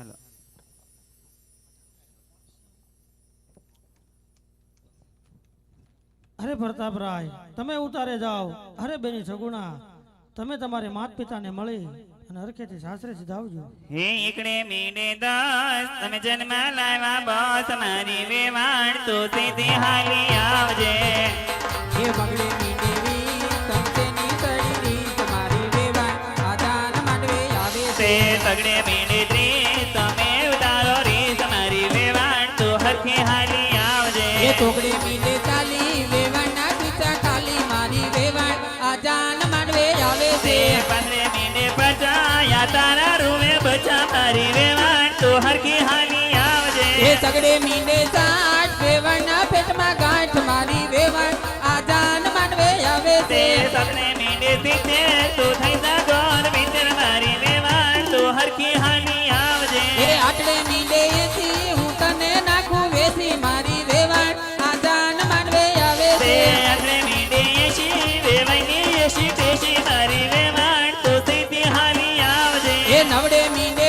હાલો અરે પ્રતાપરાય તમે ઉતારે જાઓ અરે બેની સગુણા તમે તમારે માત પિતાને મળી અને હરખેથી સાસરે સીધાવજો હે એકડે મીડે દાસ તમે જન્મ લાવ્યા બોસ મારી વેવાણ તો સીધી હાલી આવજે હે બગડે ની દેવી તમસેની તળી રીત તમારી વેવાણ આદાન માંડવે આવે તે છે તગડે આવજે મીને ચાલી વેવાણના પીછા ટાલી મારી વેવાણ. જાન માંડવે આવે છે. પંદરે મીડે પચાયા તારા રૂમે બચા મારી વેવાણ. તો હરખી હાની આવજે. એ સગડે મીંડે સાઠ વેવાણના પેટમાં ગાંઠ મારી વેવાણ. જાન માંડવે આવે છે. સગડે મીને સીધે તો થઈ જા. નવડે મીંડે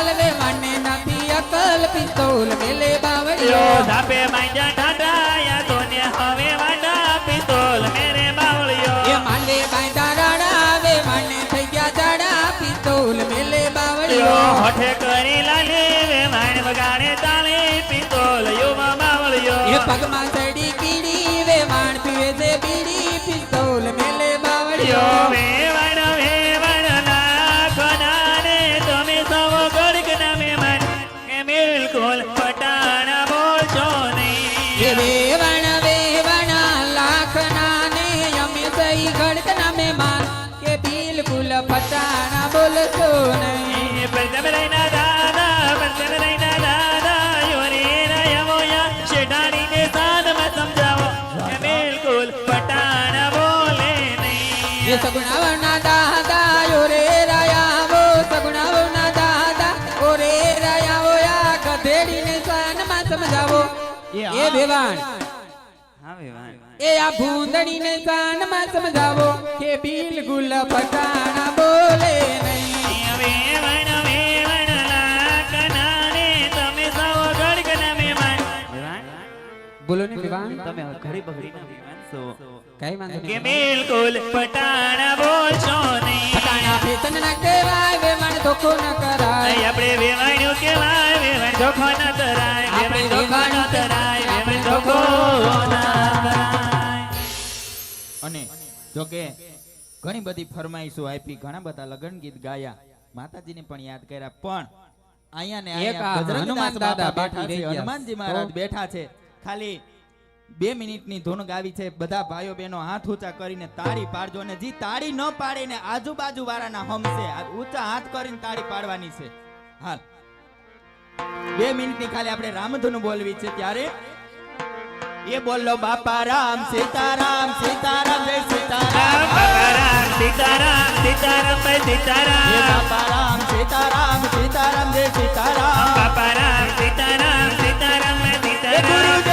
બકલ મને નથી અકલ પિસ્તોલ મેલે બાવળિયો. ધાપે માંડ્યા ઠાઠાયા તોને હવે વાડા પિત્તોલ મેરે બાવળિયો. એ માંડે બાંધા રાડા મને થઈ ગયા જાડા પિસ્તોલ મેલે બાવળિયો. હોઠે કરી લાલે વે વાણ વગાડે તાલે પિત્તોલ યુવા બાવળિયો. એ પગમાં ચડી કીડી બિલકુલ પટાણા બોલજો નહીં. વેવાણ વેવાણ લાખના ને અમે સહી ગડકના મહેમાન. કે બિલકુલ પટાણા બોલશો નહીં. પ્રજમરાયના દાદા પ્રજમરાયના દાદા યોરીના યમોયા શેઠાણીને સાદમાં સમજાવો. બિલકુલ પટાણા બોલે નહીં. સગુણાવના દાદા વેવાણ એ આ એ ને કાનમાં સમજાવો કે બિલકુલ ફટાણા બોલે નહીં. વેવણ વેવણ લાકનાને તમે સૌ ગડગના મહેમાન. બોલો ને વેવાણ તમે ઘડી બગડી ના મહેમાન સો કઈ વાંધો કે બિલકુલ પટાણા બોલશો નહીં. પટાણા ભેતન ના કહેવાય વેવાણ ધોખો ન કરાય. આપણે વેવાણ્યું કહેવાય વેવાણ ધોખો ન કરાય આપણે વેવાણ ધોખો ન કરાય. અને જો કે ઘણી બધી ફરમાઈશો આપી ઘણા બધા લગ્ન ગીત ગાયા. માતાજીને પણ યાદ કર્યા. પણ અહીંયા ને અહીંયા હનુમાન દાદા બેઠા છે હનુમાનજી મહારાજ બેઠા છે. ખાલી બે મિનિટની ધૂન ગાવી છે. બધા ભાઈઓ બહેનો હાથ ઊંચા કરીને તાળી પાડજો અને જે તાળી ન પાડે ને આજુબાજુ વાળાના હમશે ઊંચા હાથ કરીને તાળી પાડવાની છે. હાલ. બે મિનિટની ખાલી આપણે રામધૂન બોલવી છે ત્યારે. એ બોલો બાપા રામ સીતારામ સીતારામ જય રામ સીતારામ બાપા રામ સીતારામ સીતારામ ભાઈ હે સીતારામ બાપા રામ સીતારામ સીતારામ જય સીતારામ બાપા રામ સીતારામ સીતારામ ભાઈ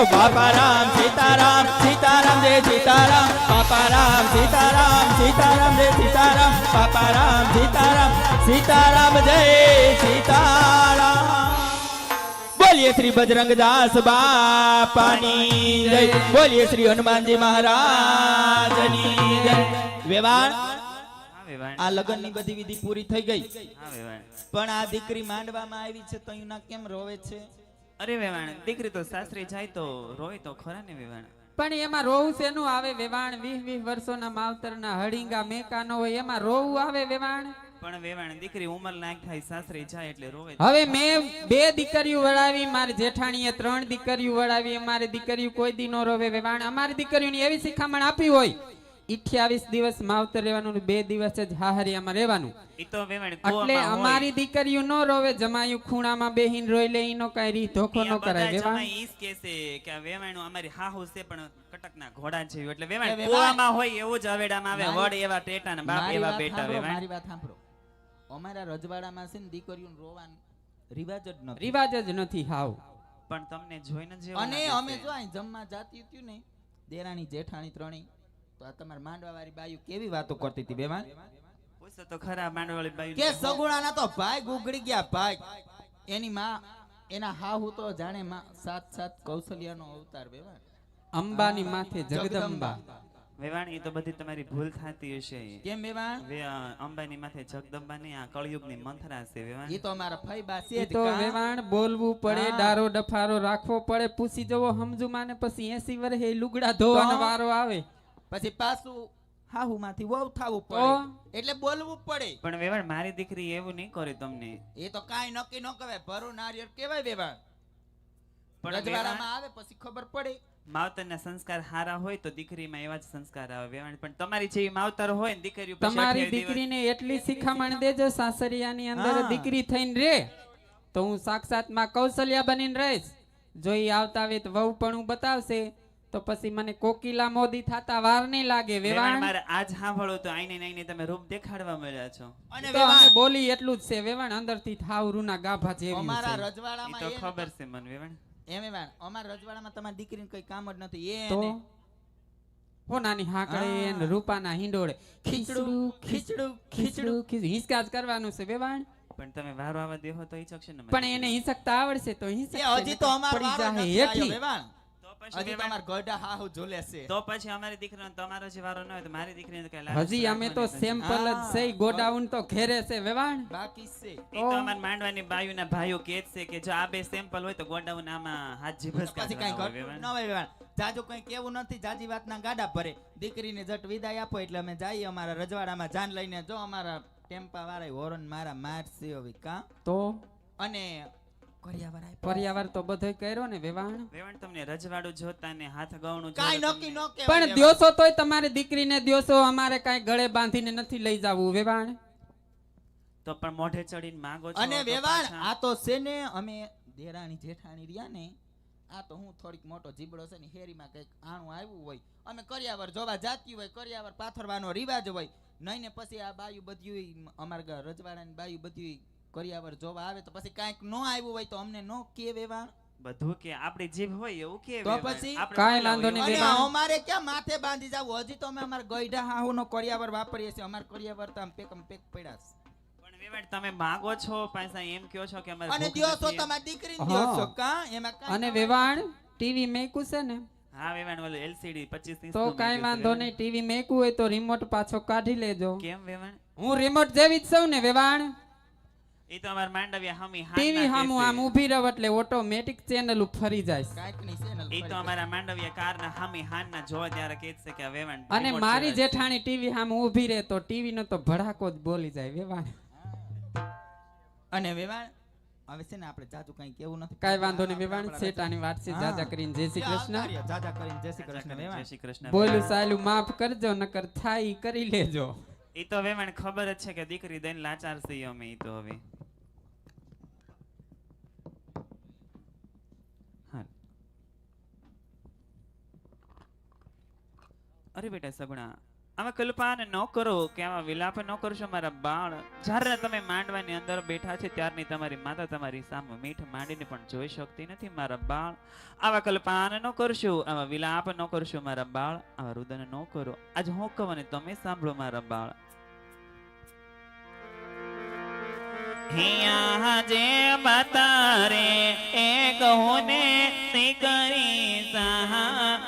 બોલો બાપા રામ સીતારામ સીતારામ જય સીતારામ બાપા રામ સીતારામ સીતારામ જય સીતારામ બાપા રામ સીતારામ સીતારામ જય સીતારામ. બોલીએ શ્રી બજરંગ દાસ બાપાની જય બોલીએ શ્રી હનુમાનજી મહારાજની જય. વેવાણ હા વેવાણ. આ બધી વિધિ પૂરી થઈ ગઈ. પણ આ દીકરી માંડવામાં આવી છે તો ના કેમ રોવે છે? અરે વેવાણ દીકરી તો સાસરે જાય તો રોય તો ખરા ને વેવાણ. પણ એમાં રોવું શેનું આવે વેવાણ? વીસ વીસ વર્ષોના માવતરના હળીંગા મેકાનો હોય એમાં રોવું આવે વેવાણ? પણ વેવાણ દીકરી ઉંમર લાયક થાય સાસરે જાય એટલે રોવે હવે મેં બે દીકરીઓ વળાવી મારી જેઠાણીએ ત્રણ દીકરીઓ વળાવી અમારી દીકરીઓ કોઈ દી નો રોવે વેવાણ. અમારી દીકરીઓની એવી શિખામણ આપી હોય અઠ્યાવીસ દિવસ માવતર રહેવાનું બે દિવસ જ હાહરિયામાં રહેવાનું. એટલે અમારી દીકરીઓ નો રોવે જમાયું ખૂણામાં બેહીન રોઈ લે ઈનો કઈ રી ધોખો નો કરાય વેવા વેવાણ. જમાઈ ઈ જ કે વેવાણું અમારી હાહુ છે પણ કટકના ઘોડા છે એટલે વેવાણ કોવામાં હોય એવું જ અવેડામાં આવે. વડ એવા ટેટા ને બાપ એવા બેટા વેવાણ. મારી વાત સાંભળો. અમારા રજવાડામાં છે ને દીકરીઓ રોવાનું રિવાજ જ નથી. રિવાજ જ નથી હાવ. પણ તમને જોઈને જ અને અમે. જો અહીં જમવા જાતી હતી ને દેરાણી જેઠાણી ત્રણેય તો આ તમારા માંડવા વાળી બાયું કેવી વાતો કરતી હતી બેમાં પૂછો તો ખરા માંડવાળી બાયુ કે સગુણાના તો ભાઈ ગુગડી ગયા ભાઈ. એની માં એના હાહુ તો જાણે માં સાત સાત કૌશલ્યાનો અવતાર બેવા અંબાની માથે જગદંબા. વેવાણ એ તો બધી તમારી ભૂલ થતી હશે. કેમ વેવાણ અંબાની માથે જગદંબાની નહીં આ કળયુગની મંથરા છે વેવાણ. એ તો અમારા ફઈ બા છે તો વેવાણ બોલવું પડે ડારો ડફારો રાખવો પડે પૂછી જવો સમજુ માને પછી એસી વર્ષે લુગડા ધોવાનો વારો આવે. પછી પાછું હાહુ માંથી વહુ થવું પડે. એટલે બોલવું પડે. પણ વેવાણ મારી દીકરી એવું નહીં કરે તમને. એ તો કાંઈ નક્કી ન કહેવાય ભરું નારિયેળ કહેવાય વેવાણ. પણ રજવાડામાં આવે પછી ખબર પડે. માવતરના સંસ્કાર હારા હોય તો દીકરીમાં એવા જ સંસ્કાર આવે વેવાણ. પણ તમારી જેવી માવતર હોય ને દીકરી તમારી દીકરીને એટલી શિખામણ દેજો સાસરિયાની અંદર હા. દીકરી થઈને રે તો હું સાક્ષાતમાં કૌશલ્યા બનીને રહીશ. જો એ આવતા આવે તો વહુ પણ બતાવશે તો પછી મને કોકિલા મોદી થાતા વાર નહીં લાગે વેવાણ? મારે આજ સાંભળો તો આઈને આઈને તમે રૂપ દેખાડવા મળ્યા છો. અને વેવાણ? બોલી એટલું જ છે વેવાણ અંદરથી થાવ રૂના ગાભા જેવી અમારા રજવાડામાં તો ખબર છે મને વેવાણ. એમ વેવાણ અમારા રજવાડામાં તમારી દીકરીને કઈ કામ જ નથી. એ તો? હોનાની હાકડે હા. ને રૂપાના હિંડોળે ખીચડું ખીચડું ખીચડું ખીચડું. હિંચકા જ કરવાનું છે વેવાણ? પણ તમે વારો આવા દેહો તો હિંચકશે ને પણ એને હિંચકતા આવડશે તો હિંચક હજી તો અમારા વારો નથી આવ્યો વેવાણ. પછી હજી તો વેવાણ- અમાર ગોડા હાહુ ઝૂલે છે. તો પછી અમારી દીકરીને તમારો જે વારો ન હોય તો મારી દીકરીને કઈ લાલચ હજી અમે તો નથી. સેમ્પલ જ. છે ગોડાઉન તો ઘેરે છે વેવાણ? બાકી છે. તો અમાર માંડવાની બાયુના ભાઈઓ કહે છે કે જો આ બે સેમ્પલ હોય તો ગોડાઉન આમાં હાજી બસ પછી કઈ ન હોય વેવાણ. જાજો કઈ કેવું નથી જાજી વાતના ગાડા ભરે. દીકરીને જટ વિદાય આપો એટલે અમે જઈએ અમારા રજવાડામાં જાન લઈને જો અમારા ટેમ્પા વાળા હોરન મારા મારસી હવે કા તો? અને કરિયાવર આપ્યો. તો બધોય કર્યો ને વેવાણ. વેવાણ તમને રજવાડું જોતા ને હાથ ગૌણું કાંઈ જોતા નક્કી તમને- પણ વેવાણ. તોય તમારી દીકરીને દિવસો અમારે કાંઈ ગળે બાંધીને નથી લઈ જવું વેવાણ. તો પણ મોઢે ચડીને માંગો છો અને વેવાણ આ તો છે ને અમે દેરાણી જેઠાણી રહ્યા ને આ તો હું થોડીક મોટો જીબડો છે ને હેરીમાં કંઈક આણું આવ્યું હોય. અમે કરિયાવર જોવા જાતી હોય કરિયાવર પાથરવાનો રિવાજ હોય. નહીં ને પછી આ બાયું બધું અમારા રજવાડાની બાયું બધું કરિયાવર જોવા આવે તો પછી કાંઈક ન આવ્યું હોય તો અમને ન કે વેવા બધું કે આપણે જીભ હોય એવું કે તો પછી? કાંઈ વાંધો નહીં, અને વેવાણ. અમારે ક્યાં માથે બાંધી જાવ હજી તો અમે અમાર ગઈઢા હાહુનો કરિયાવર વાપરીએ છીએ અમારા કરિયાવર તો આમ પેકમ પેક પડ્યા છે. પણ વેવાડ તમે માંગો છો પૈસા એમ કયો છો કે અમારે અને એમ. તમારી દીકરીને છો કાં? એમાં કાંઈ અને વેવાણ ટીવી મેકું છે ને હા વેવાણ વાળું એલસીડી 25 ઇંચ તો નું કાંઈ વાંધો. નહીં ટીવી મેકું હોય તો રિમોટ પાછો કાઢી લેજો કેમ વેવાણ હું રિમોટ જેવી જ છું ને વેવાણ એ તો અમાર માંડવ્યા હમી ટીવી નાખે આમ ઊભી રહો એટલે ઓટોમેટિક ચેનલ ફરી જાય. કાંઈક નહીં એ તો અમારા માંડવ્યા કારના હામી હાનના જોવા ત્યારે કહે છે કે વેવાણ અને મારી જેઠાણી ટીવી સામે ઊભી રહે તો ટીવી નો તો ભડાકો જ બોલી જાય વેવાણ. અને વેવાણ હવે છે ને આપણે જાજુ કઈ કેવું નથી. કાંઈ વાંધો નહીં વેવાણ શેટાની વાત છે. જાજા કરીને જય શ્રી કૃષ્ણ. જાજા કરીને જય શ્રી કૃષ્ણ વેવાણ. શ્રી કૃષ્ણ બોલું સાયલું માફ કરજો નકર થાય ઈ કરી લેજો. એ તો વેવાણ ખબર જ છે કે દીકરી દઈને લાચાર છીએ અમે તો હવે હા. અરે બેટા, સગુણા, આમાં કલ્પાન ન કરો કે આમાં વિલાપ ન કરશો મારા બાળ. જ્યારે તમે માંડવાની અંદર બેઠા છે, ત્યારની તમારી માતા તમારી સામે મીઠ માંડીને પણ જોઈ શકતી નથી મારા બાળ. આવા કલ્પાન ન કરશો, આવા વિલાપ ન કરશો મારા બાળ. આવા રુદન ન કરો. આજ હું કહું અને તમે સાંભળો મારા બાળ. હિયા જે બતારે એક હોને કરી સહા